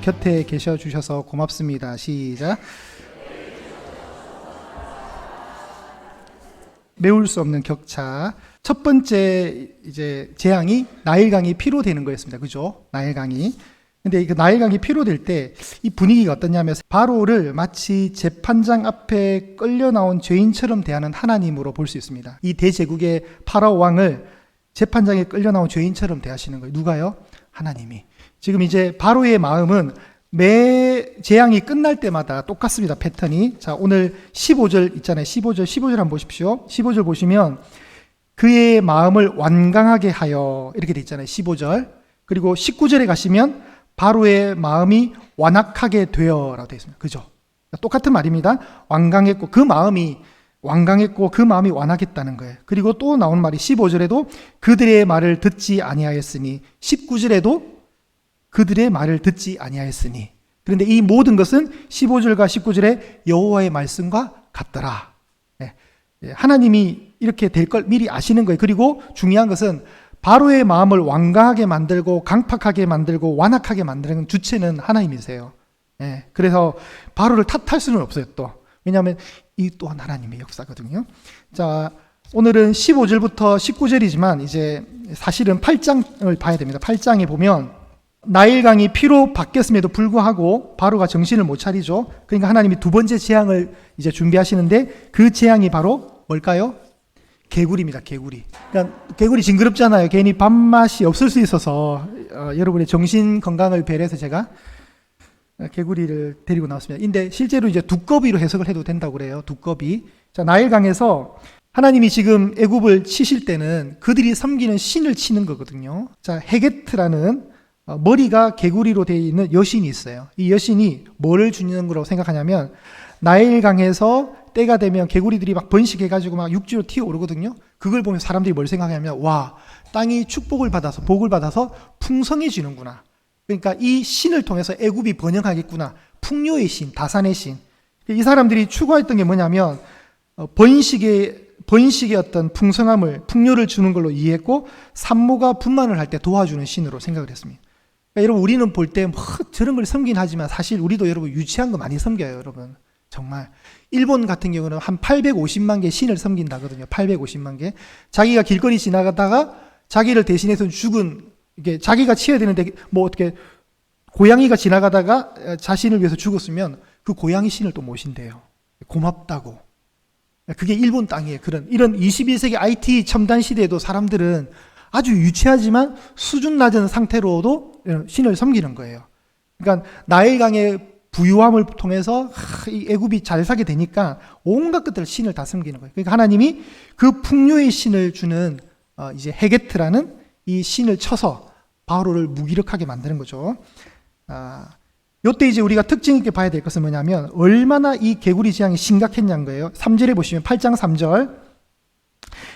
곁에 계셔 주셔서 고맙습니다. 시작. 메울 수 없는 격차. 첫 번째 이제 재앙이 나일강이 피로 되는 거였습니다. 그죠? 나일강이. 근데 그 나일강이 피로 될 때 이 분위기가 어떠냐면 바로를 마치 재판장 앞에 끌려 나온 죄인처럼 대하는 하나님으로 볼 수 있습니다. 이 대제국의 파라오 왕을 재판장에 끌려 나온 죄인처럼 대하시는 거예요. 누가요? 하나님이. 지금 이제 바로의 마음은 매 재앙이 끝날 때마다 똑같습니다. 패턴이. 자, 오늘 15절 있잖아요. 15절, 15절 한번 보십시오. 15절 보시면 그의 마음을 완강하게 하여 이렇게 돼 있잖아요. 15절. 그리고 19절에 가시면 바로의 마음이 완악하게 되어라고 되어 있습니다. 그죠? 똑같은 말입니다. 완강했고 그 마음이 완강했고 그 마음이 완악했다는 거예요. 그리고 또 나온 말이 15절에도 그들의 말을 듣지 아니하였으니 19절에도 그들의 말을 듣지 아니하였으니 그런데 이 모든 것은 15절과 19절의 여호와의 말씀과 같더라. 예, 예, 하나님이 이렇게 될 걸 미리 아시는 거예요. 그리고 중요한 것은 바로의 마음을 완강하게 만들고 강팍하게 만들고 완악하게 만드는 주체는 하나님이세요. 예, 그래서 바로를 탓할 수는 없어요. 또 왜냐하면 이 또한 하나님의 역사거든요. 자, 오늘은 15절부터 19절이지만 이제 사실은 8장을 봐야 됩니다. 8장에 보면 나일강이 피로 바뀌었음에도 불구하고 바로가 정신을 못 차리죠. 그러니까 하나님이 두 번째 재앙을 이제 준비하시는데 그 재앙이 바로 뭘까요? 개구리입니다. 개구리. 그러니까 개구리 징그럽잖아요. 괜히 밥맛이 없을 수 있어서 어, 여러분의 정신 건강을 배려해서 제가 개구리를 데리고 나왔습니다. 근데 실제로 이제 두꺼비로 해석을 해도 된다고 그래요. 두꺼비. 자, 나일강에서 하나님이 지금 애굽을 치실 때는 그들이 섬기는 신을 치는 거거든요. 자, 헤게트라는 어, 머리가 개구리로 되어 있는 여신이 있어요. 이 여신이 뭐를 주는 거라고 생각하냐면 나일강에서 때가 되면 개구리들이 막 번식해가지고 막 육지로 튀어 오르거든요. 그걸 보면 사람들이 뭘 생각하냐면 와 땅이 축복을 받아서 복을 받아서 풍성해지는구나. 그러니까 이 신을 통해서 애굽이 번영하겠구나. 풍요의 신, 다산의 신. 이 사람들이 추구했던 게 뭐냐면 어, 번식의 번식의 어떤 풍성함을 풍요를 주는 걸로 이해했고 산모가 분만을 할 때 도와주는 신으로 생각을 했습니다. 그러니까 여러분 우리는 볼 때 뭐 저런 걸 섬긴 하지만 사실 우리도 여러분 유치한 거 많이 섬겨요, 여러분. 정말 일본 같은 경우는 한 850만 개 신을 섬긴다거든요. 850만 개. 자기가 길거리 지나가다가 자기를 대신해서 죽은 이게 자기가 치어야 되는데 뭐 어떻게 고양이가 지나가다가 자신을 위해서 죽었으면 그 고양이 신을 또 모신대요. 고맙다고. 그게 일본 땅이에요. 그런 이런 21세기 IT 첨단 시대에도 사람들은 아주 유치하지만 수준 낮은 상태로도 신을 섬기는 거예요. 그러니까 나일강의 부유함을 통해서 이 애굽이 잘 사게 되니까 온갖 것들 신을 다 섬기는 거예요. 그러니까 하나님이 그 풍요의 신을 주는 어 이제 헤게트라는 이 신을 쳐서 바로를 무기력하게 만드는 거죠. 아, 요때 이제 우리가 특징 있게 봐야 될 것은 뭐냐면 얼마나 이 개구리 재앙이 심각했냐는 거예요. 3절에 보시면 8장 3절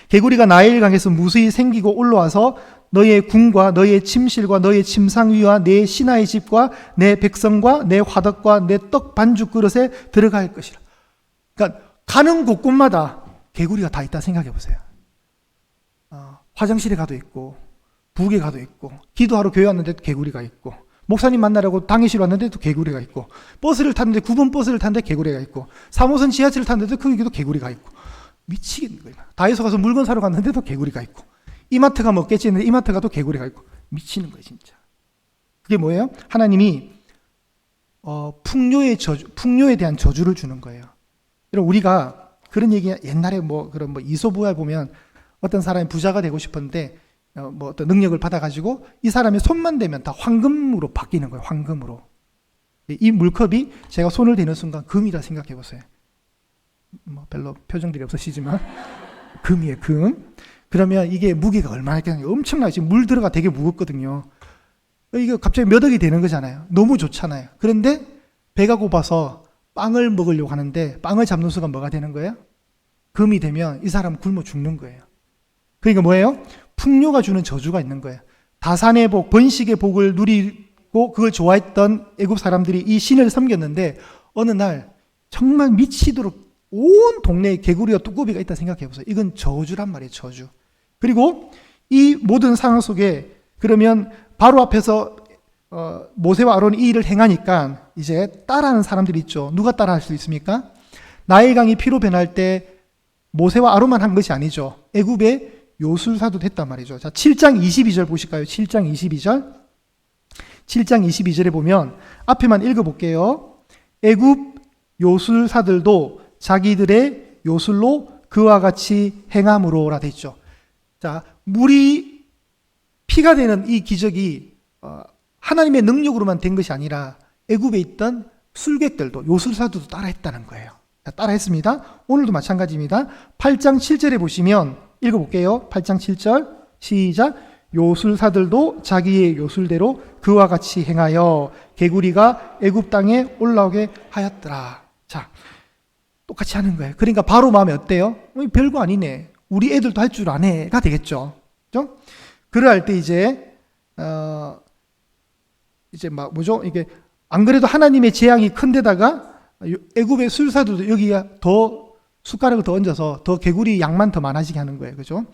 개구리가 나일강에서 무수히 생기고 올라와서 너의 궁과 너의 침실과 너의 침상 위와 내 신하의 집과 내 백성과 내 화덕과 내 떡 반죽 그릇에 들어갈 것이라. 그러니까 가는 곳곳마다 개구리가 다 있다 생각해 보세요. 어, 화장실에 가도 있고 부엌에 가도 있고 기도하러 교회 왔는데도 개구리가 있고 목사님 만나려고 당회실 왔는데도 개구리가 있고 버스를 탔는데 9번 버스를 탔는데 개구리가 있고 3호선 지하철을 탔는데도 거기도 개구리가 있고 미치겠는 거예요. 다이소 가서 물건 사러 갔는데도 개구리가 있고 이마트 가면 없겠지 했는데 이마트 가도 개구리가 있고 미치는 거예요 진짜. 그게 뭐예요? 하나님이 어, 풍요의 저주, 풍요에 대한 저주를 주는 거예요. 여러분 우리가 그런 얘기 옛날에 뭐 그런 뭐 이소부에 보면 어떤 사람이 부자가 되고 싶었는데 어, 뭐 어떤 능력을 받아가지고 이 사람이 손만 대면 다 황금으로 바뀌는 거예요. 황금으로. 이 물컵이 제가 손을 대는 순간 금이라 생각해 보세요. 뭐 별로 표정들이 없으시지만 금이에요. 금. 그러면 이게 무게가 얼마나 있겠냐 엄청나요. 지금 물 들어가 되게 무겁거든요. 이게 갑자기 몇 억이 되는 거잖아요. 너무 좋잖아요. 그런데 배가 고파서 빵을 먹으려고 하는데 빵을 잡는 순간 뭐가 되는 거예요? 금이 되면 이 사람 굶어 죽는 거예요. 그러니까 뭐예요? 풍요가 주는 저주가 있는 거예요. 다산의 복, 번식의 복을 누리고 그걸 좋아했던 애굽 사람들이 이 신을 섬겼는데 어느 날 정말 미치도록 온 동네에 개구리와 뚜꾸비가 있다 생각해 보세요. 이건 저주란 말이에요, 저주. 그리고 이 모든 상황 속에 그러면 바로 앞에서 어, 모세와 아론이 이 일을 행하니까 이제 따라하는 사람들이 있죠. 누가 따라할 수 있습니까? 나일강이 피로 변할 때 모세와 아론만 한 것이 아니죠. 애굽의 요술사도 됐단 말이죠. 자, 7장 22절 보실까요? 7장 22절. 7장 22절에 보면 앞에만 읽어 볼게요. 애굽 요술사들도 자기들의 요술로 그와 같이 행함으로라 돼 있죠. 자, 물이 피가 되는 이 기적이 어, 하나님의 능력으로만 된 것이 아니라 애굽에 있던 술객들도 요술사들도 따라했다는 거예요. 자, 따라했습니다. 오늘도 마찬가지입니다. 8장 7절에 보시면 읽어볼게요. 8장 7절 시작. 요술사들도 자기의 요술대로 그와 같이 행하여 개구리가 애굽 땅에 올라오게 하였더라. 자, 똑같이 하는 거예요. 그러니까 바로 마음에 어때요? 어, 별거 아니네. 우리 애들도 할 줄 아네가 되겠죠. 그죠? 그럴 때 이제 어 이제 막 뭐죠? 이게 안 그래도 하나님의 재앙이 큰데다가 애굽의 술사들도 여기가 더 숟가락을 더 얹어서 더 개구리 양만 더 많아지게 하는 거예요. 그죠?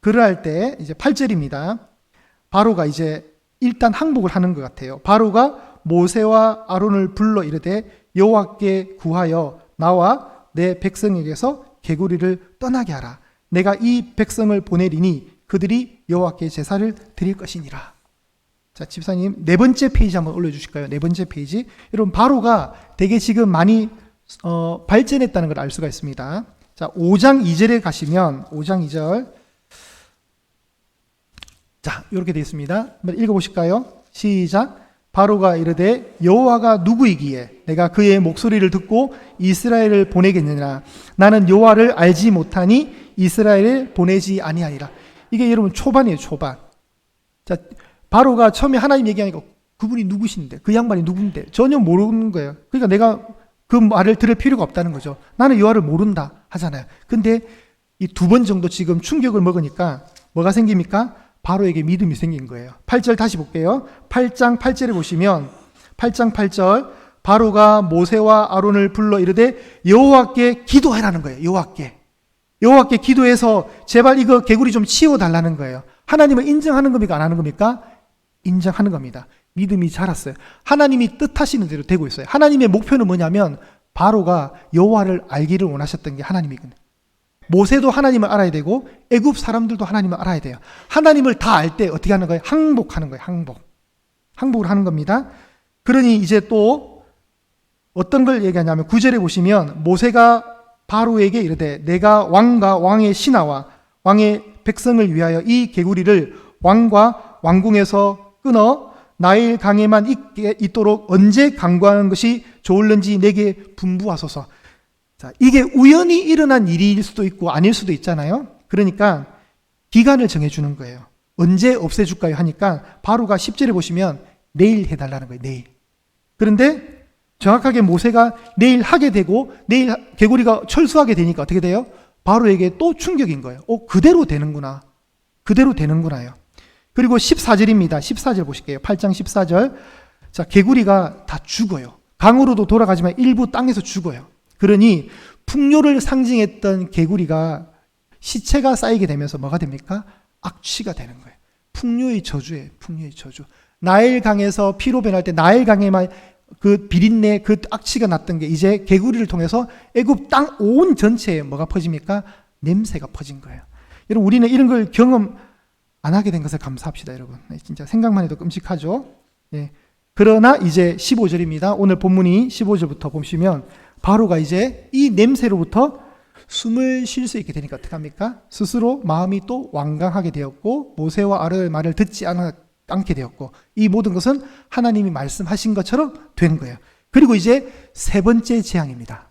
그럴 때 이제 8절입니다. 바로가 이제 일단 항복을 하는 것 같아요. 바로가 모세와 아론을 불러 이르되 여호와께 구하여 나와 내 백성에게서 개구리를 떠나게 하라. 내가 이 백성을 보내리니 그들이 여호와께 제사를 드릴 것이니라. 자, 집사님 네 번째 페이지 한번 올려 주실까요? 네 번째 페이지. 여러분 바로가 되게 지금 많이 어, 발전했다는 걸 알 수가 있습니다. 자, 5장 2절에 가시면 5장 2절. 자, 이렇게 되어 있습니다. 한번 읽어 보실까요? 시작. 바로가 이르되 여호와가 누구이기에 내가 그의 목소리를 듣고 이스라엘을 보내겠느냐? 나는 여호와를 알지 못하니 이스라엘을 보내지 아니하니라. 이게 여러분 초반이에요 초반. 자 바로가 처음에 하나님 얘기하니까 그분이 누구신데? 그 양반이 누군데? 전혀 모르는 거예요. 그러니까 내가 그 말을 들을 필요가 없다는 거죠. 나는 여호와를 모른다 하잖아요. 근데 이 두 번 정도 지금 충격을 먹으니까 뭐가 생깁니까 바로에게 믿음이 생긴 거예요. 8절 다시 볼게요. 8장 8절에 보시면 8장 8절 바로가 모세와 아론을 불러 이르되 여호와께 기도해라는 거예요. 여호와께. 여호와께 기도해서 제발 이거 개구리 좀 치워 달라는 거예요. 하나님을 인정하는 겁니까 안 하는 겁니까? 인정하는 겁니다. 믿음이 자랐어요. 하나님이 뜻하시는 대로 되고 있어요. 하나님의 목표는 뭐냐면 바로가 여호와를 알기를 원하셨던 게 하나님이거든요. 모세도 하나님을 알아야 되고 애굽 사람들도 하나님을 알아야 돼요. 하나님을 다 알 때 어떻게 하는 거예요? 항복하는 거예요. 항복. 항복을 하는 겁니다. 그러니 이제 또 어떤 걸 얘기하냐면 구절에 보시면 모세가 바로에게 이르되 내가 왕과 왕의 신하와 왕의 백성을 위하여 이 개구리를 왕과 왕궁에서 끊어 나일 강에만 있게 있도록 언제 강구하는 것이 좋을는지 내게 분부하소서. 자, 이게 우연히 일어난 일일 수도 있고 아닐 수도 있잖아요. 그러니까 기간을 정해주는 거예요. 언제 없애줄까요? 하니까 바로가 10절에 보시면 내일 해달라는 거예요. 내일. 그런데 정확하게 모세가 내일 하게 되고 내일 개구리가 철수하게 되니까 어떻게 돼요? 바로에게 또 충격인 거예요. 어, 그대로 되는구나. 그대로 되는구나요. 그리고 14절입니다. 14절 보실게요. 8장 14절. 자, 개구리가 다 죽어요. 강으로도 돌아가지만 일부 땅에서 죽어요. 그러니 풍요를 상징했던 개구리가 시체가 쌓이게 되면서 뭐가 됩니까? 악취가 되는 거예요. 풍요의 저주예요. 풍요의 저주. 나일강에서 피로 변할 때 나일강에만 그 비린내, 그 악취가 났던 게 이제 개구리를 통해서 애굽 땅 온 전체에 뭐가 퍼집니까? 냄새가 퍼진 거예요. 여러분 우리는 이런 걸 경험 안 하게 된 것을 감사합시다, 여러분. 네, 진짜 생각만 해도 끔찍하죠. 네. 그러나 이제 15절입니다. 오늘 본문이 15절부터 보시면 바로가 이제 이 냄새로부터 숨을 쉴 수 있게 되니까 어떡합니까? 스스로 마음이 또 완강하게 되었고 모세와 아르의 말을 듣지 않아, 않게 되었고 이 모든 것은 하나님이 말씀하신 것처럼 된 거예요. 그리고 이제 세 번째 재앙입니다.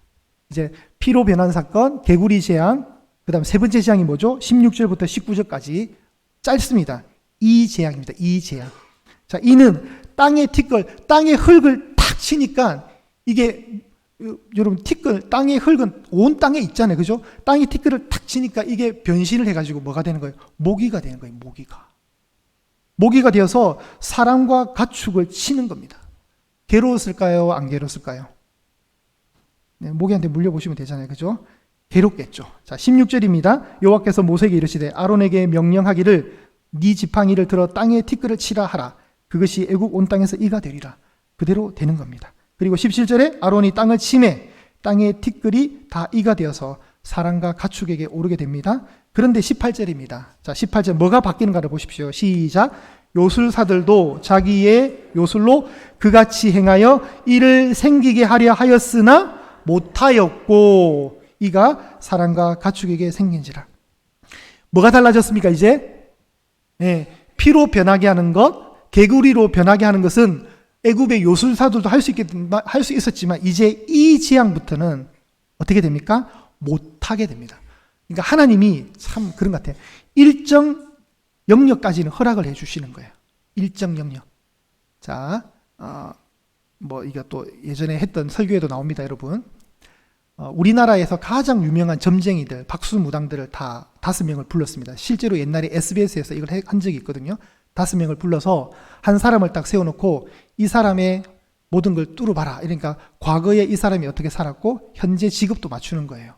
이제 피로 변한 사건, 개구리 재앙, 그 다음 세 번째 재앙이 뭐죠? 16절부터 19절까지 짧습니다. 이 재앙입니다. 이 재앙. 자, 이는 땅의 티끌, 땅의 흙을 탁 치니까 이게 여러분 티끌 땅의 흙은 온 땅에 있잖아요. 그죠? 땅에 티끌을 탁 치니까 이게 변신을 해 가지고 뭐가 되는 거예요? 모기가 되는 거예요. 모기가. 모기가 되어서 사람과 가축을 치는 겁니다. 괴로웠을까요? 안 괴로웠을까요? 네, 모기한테 물려 보시면 되잖아요. 그죠? 괴롭겠죠. 자, 16절입니다. 여호와께서 모세에게 이르시되 아론에게 명령하기를 네 지팡이를 들어 땅에 티끌을 치라 하라. 그것이 애국 온 땅에서 이가 되리라. 그대로 되는 겁니다. 그리고 17절에 아론이 땅을 침해 땅의 티끌이 다 이가 되어서 사람과 가축에게 오르게 됩니다. 그런데 18절입니다. 자, 18절 뭐가 바뀌는가를 보십시오. 시작. 요술사들도 자기의 요술로 그같이 행하여 이를 생기게 하려 하였으나 못하였고 이가 사람과 가축에게 생긴지라. 뭐가 달라졌습니까, 이제? 예, 피로 변하게 하는 것, 개구리로 변하게 하는 것은 애굽의 요술사들도 할 수 있겠, 할수 있었지만 이제 이 지향부터는 어떻게 됩니까? 못하게 됩니다. 그러니까 하나님이 참 그런 것 같아요. 일정 영역까지는 허락을 해 주시는 거예요. 일정 영역. 자, 어, 뭐 이거 또 예전에 했던 설교에도 나옵니다, 여러분. 어, 우리나라에서 가장 유명한 점쟁이들, 박수 무당들을 다 다섯 명을 불렀습니다. 실제로 옛날에 SBS에서 이걸 해- 한 적이 있거든요. 다섯 명을 불러서 한 사람을 딱 세워놓고 이 사람의 모든 걸 뚫어봐라. 그러니까 과거에 이 사람이 어떻게 살았고 현재 직업도 맞추는 거예요.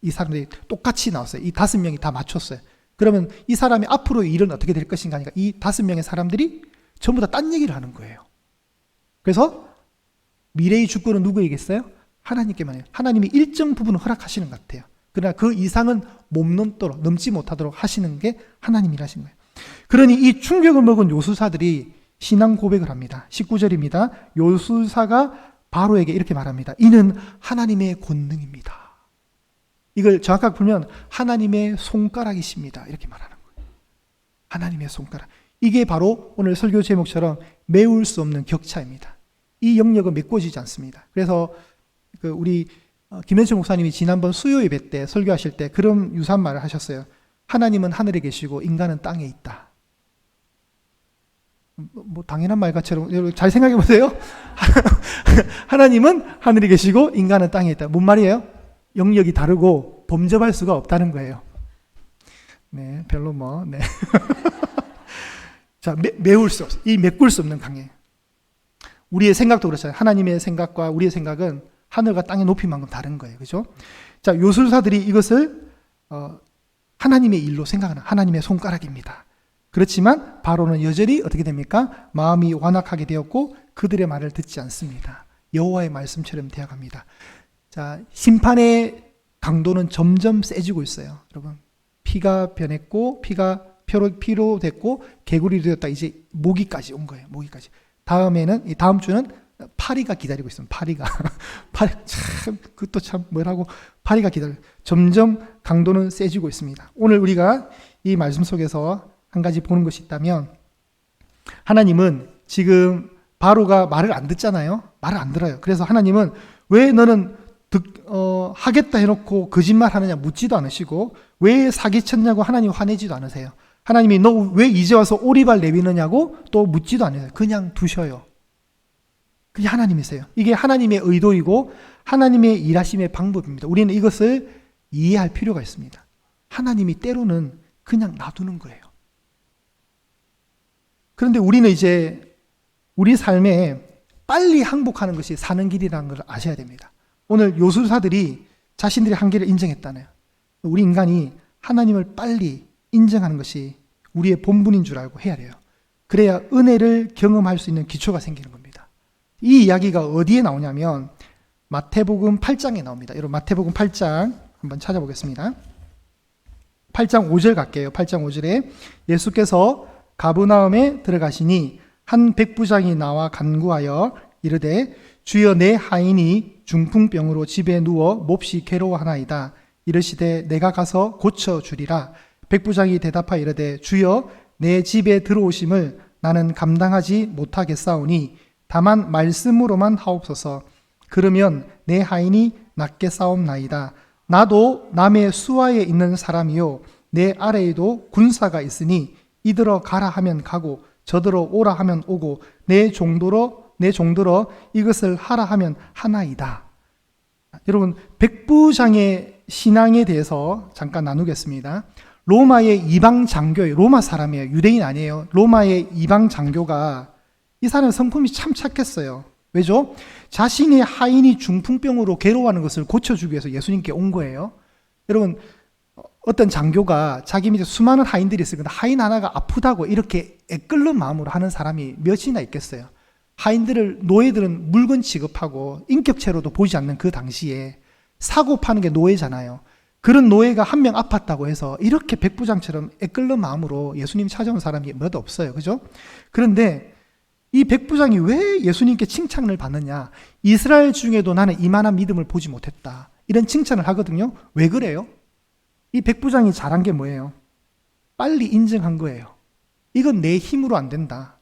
이 사람들이 똑같이 나왔어요. 이 다섯 명이 다 맞췄어요. 그러면 이 사람이 앞으로 일은 어떻게 될 것인가 하니까 이 다섯 명의 사람들이 전부 다 딴 얘기를 하는 거예요. 그래서 미래의 주권은 누구에겠어요? 하나님께만 해요. 하나님이 일정 부분을 허락하시는 것 같아요. 그러나 그 이상은 못 넘도록, 넘지 못하도록 하시는 게 하나님이라신 거예요. 그러니 이 충격을 먹은 요술사들이 신앙 고백을 합니다. 19절입니다. 요술사가 바로에게 이렇게 말합니다. 이는 하나님의 권능입니다. 이걸 정확하게 풀면 하나님의 손가락이십니다. 이렇게 말하는 거예요. 하나님의 손가락. 이게 바로 오늘 설교 제목처럼 메울 수 없는 격차입니다. 이 영역은 메꿔지지 않습니다. 그래서 그 우리 어, 김현철 목사님이 지난번 수요 예배 때 설교하실 때 그런 유사한 말을 하셨어요. 하나님은 하늘에 계시고 인간은 땅에 있다. 뭐, 뭐 당연한 여러분 잘 생각해 보세요. 하나님은 하늘에 계시고 인간은 땅에 있다. 뭔 말이에요? 영역이 다르고 범접할 수가 없다는 거예요. 네, 별로 뭐, 네. 자, 매, 메울 수 없어. 이 메꿀 수 없는 강해. 우리의 생각도 그렇잖아요. 하나님의 생각과 우리의 생각은 하늘과 땅의 높이만큼 다른 거예요. 그죠? 자, 요술사들이 이것을, 어, 하나님의 일로 생각하는 하나님의 손가락입니다. 그렇지만 바로는 여전히 어떻게 됩니까? 마음이 완악하게 되었고 그들의 말을 듣지 않습니다. 여호와의 말씀처럼 되어갑니다. 자, 심판의 강도는 점점 세지고 있어요. 여러분, 피가 변했고, 피가 피로, 피로 됐고, 개구리 되었다. 이제 모기까지 온 거예요. 모기까지. 다음에는, 이 다음 주는 파리가 기다리고 있습니다. 파리가. 파리, 참, 그것도 참 뭐라고, 파리가 기다려. 점점 강도는 세지고 있습니다. 오늘 우리가 이 말씀 속에서 한 가지 보는 것이 있다면, 하나님은 지금 바로가 말을 안 듣잖아요. 말을 안 들어요. 그래서 하나님은 왜 너는 듣, 어, 하겠다 해놓고 거짓말 하느냐 묻지도 않으시고 왜 사기쳤냐고 하나님 화내지도 않으세요. 하나님이 너 왜 이제 와서 오리발 내미느냐고 또 묻지도 않으세요. 그냥 두셔요. 그게 하나님이세요. 이게 하나님의 의도이고 하나님의 일하심의 방법입니다. 우리는 이것을 이해할 필요가 있습니다. 하나님이 때로는 그냥 놔두는 거예요. 그런데 우리는 이제 우리 삶에 빨리 항복하는 것이 사는 길이라는 걸 아셔야 됩니다. 오늘 요술사들이 자신들의 한계를 인정했다네요. 우리 인간이 하나님을 빨리 인정하는 것이 우리의 본분인 줄 알고 해야 돼요. 그래야 은혜를 경험할 수 있는 기초가 생기는 겁니다. 이 이야기가 어디에 나오냐면 마태복음 8장에 나옵니다. 여러분 마태복음 8장 한번 찾아보겠습니다. 8장 5절 갈게요. 8장 5절에 예수께서 가브나움에 들어가시니 한 백부장이 나와 간구하여 이르되 주여 내 하인이 중풍병으로 집에 누워 몹시 괴로워하나이다. 이르시되 내가 가서 고쳐 주리라. 백부장이 대답하여 이르되 주여 내 집에 들어오심을 나는 감당하지 못하겠사오니 다만 말씀으로만 하옵소서. 그러면 내 하인이 낫게 싸움나이다. 나도 남의 수하에 있는 사람이요 내 아래에도 군사가 있으니 이들어 가라 하면 가고 저들어 오라 하면 오고 내 종도로 내 종들어 이것을 하라 하면 하나이다. 여러분 백부장의 신앙에 대해서 잠깐 나누겠습니다. 로마의 이방 장교예요. 로마 사람이에요. 유대인 아니에요. 로마의 이방 장교가 이 사람 성품이 참 착했어요. 왜죠? 자신의 하인이 중풍병으로 괴로워하는 것을 고쳐주기 위해서 예수님께 온 거예요. 여러분 어떤 장교가 자기 밑에 수많은 하인들이. 근데 하인 하나가 아프다고 이렇게 애끓는 마음으로 하는 사람이 몇이나 있겠어요. 하인들을 노예들은 물건 취급하고 인격체로도 보지 않는 그 당시에 사고 파는 게 노예잖아요. 그런 노예가 한 명 아팠다고 해서 이렇게 백부장처럼 애끓는 마음으로 예수님 찾아온 사람이 몇 없어요. 그죠? 그런데 이 백부장이 왜 예수님께 칭찬을 받느냐? 이스라엘 중에도 나는 이만한 믿음을 보지 못했다. 이런 칭찬을 하거든요. 왜 그래요? 이 백부장이 잘한 게 뭐예요? 빨리 인정한 거예요. 이건 내 힘으로 안 된다.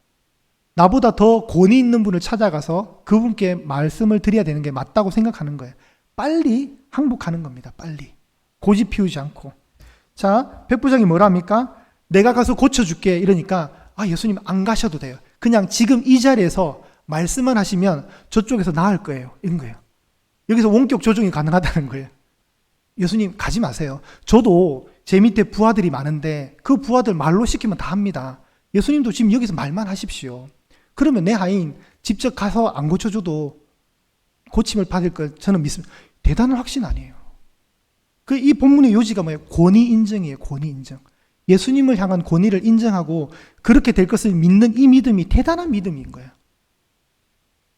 나보다 더 권위 있는 분을 찾아가서 그분께 말씀을 드려야 되는 게 맞다고 생각하는 거예요. 빨리 항복하는 겁니다. 빨리. 고집 피우지 않고. 자, 백부장이 뭐라 합니까? 내가 가서 고쳐줄게. 이러니까, 아, 예수님 안 가셔도 돼요. 그냥 지금 이 자리에서 말씀만 하시면 저쪽에서 나을 거예요. 이런 거예요. 여기서 원격 조정이 가능하다는 거예요. 예수님 가지 마세요. 저도 제 밑에 부하들이 많은데 그 부하들 말로 시키면 다 합니다. 예수님도 지금 여기서 말만 하십시오. 그러면 내 하인 직접 가서 안 고쳐줘도 고침을 받을 걸 저는 믿습니다. 대단한 확신 아니에요. 그 이 본문의 요지가 뭐예요? 권위 인정이에요. 권위 인정. 예수님을 향한 권위를 인정하고 그렇게 될 것을 믿는 이 믿음이 대단한 믿음인 거예요.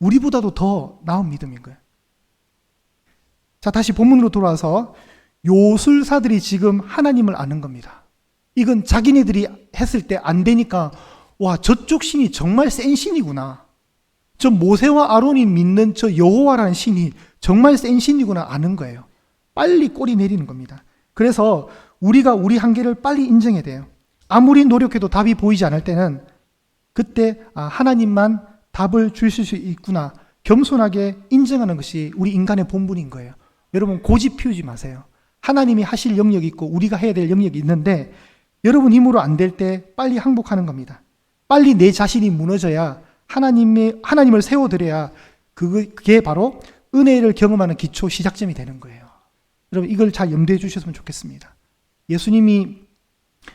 우리보다도 더 나은 믿음인 거예요. 자, 다시 본문으로 돌아와서 요술사들이 지금 하나님을 아는 겁니다. 이건 자기네들이 했을 때 안 되니까 와, 저쪽 신이 정말 센 신이구나. 저 모세와 아론이 믿는 저 여호와라는 신이 정말 센 신이구나 아는 거예요. 빨리 꼬리 내리는 겁니다. 그래서 우리가 우리 한계를 빨리 인정해야 돼요. 아무리 노력해도 답이 보이지 않을 때는 그때 아, 하나님만 답을 주실 수 있구나. 겸손하게 인정하는 것이 우리 인간의 본분인 거예요. 여러분 고집 피우지 마세요. 하나님이 하실 영역이 있고 우리가 해야 될 영역이 있는데 여러분 힘으로 안 될 때 빨리 항복하는 겁니다. 빨리 내 자신이 무너져야 하나님의 하나님을 세워드려야 그게 바로 은혜를 경험하는 기초 시작점이 되는 거예요. 여러분 이걸 잘 염두해 주셨으면 좋겠습니다. 예수님이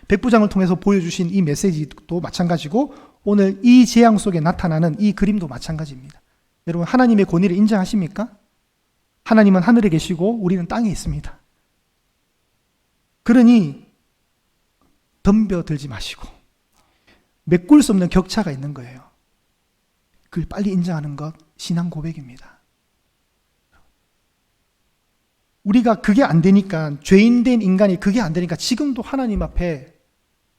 백부장을 통해서 보여주신 이 메시지도 마찬가지고 오늘 이 재앙 속에 나타나는 이 그림도 마찬가지입니다. 여러분 하나님의 권위를 인정하십니까? 하나님은 하늘에 계시고 우리는 땅에 있습니다. 그러니 덤벼들지 마시고 메꿀 수 없는 격차가 있는 거예요. 그걸 빨리 인정하는 것 신앙 고백입니다. 우리가 그게 안 되니까 죄인된 인간이 그게 안 되니까 지금도 하나님 앞에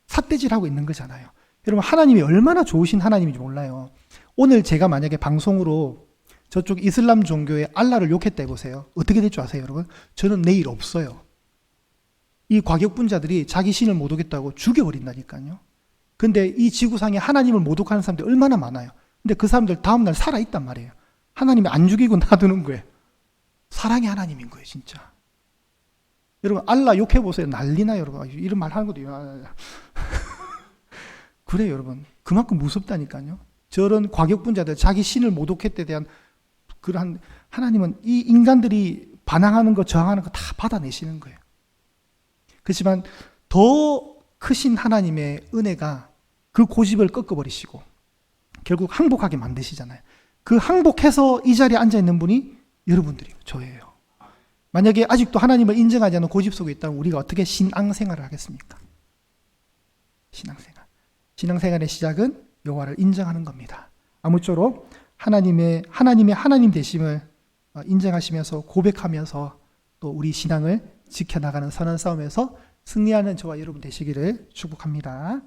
삿대질하고 있는 거잖아요. 여러분 하나님이 얼마나 좋으신 하나님인지 몰라요. 오늘 제가 만약에 방송으로 저쪽 이슬람 종교의 알라를 욕했다 해보세요. 어떻게 될 줄 아세요, 여러분? 저는 내일 없어요. 이 과격분자들이 자기 신을 모독했다고 죽여버린다니까요. 근데 이 지구상에 하나님을 모독하는 사람들이 얼마나 많아요. 근데 그 사람들 다음날 살아있단 말이에요. 하나님이 안 죽이고 놔두는 거예요. 사랑의 하나님인 거예요, 진짜. 여러분, 알라 욕해보세요. 난리나, 여러분. 이런 말 하는 것도. 그래요, 여러분. 그만큼 무섭다니까요. 저런 과격분자들, 자기 신을 모독했에 대한 그러한 하나님은 이 인간들이 반항하는 거, 저항하는 거 다 받아내시는 거예요. 그렇지만 더 크신 하나님의 은혜가 그 고집을 꺾어버리시고 결국 항복하게 만드시잖아요. 그 항복해서 이 자리에 앉아 있는 분이 여러분들이에요. 저예요. 만약에 아직도 하나님을 인정하지 않는 고집 속에 있다면 우리가 어떻게 신앙생활을 하겠습니까? 신앙생활. 신앙생활의 시작은 여호와를 인정하는 겁니다. 아무쪼록 하나님의 하나님의 하나님 되심을 어, 인정하시면서 고백하면서 또 우리 신앙을 지켜나가는 선한 싸움에서 승리하는 저와 여러분 되시기를 축복합니다.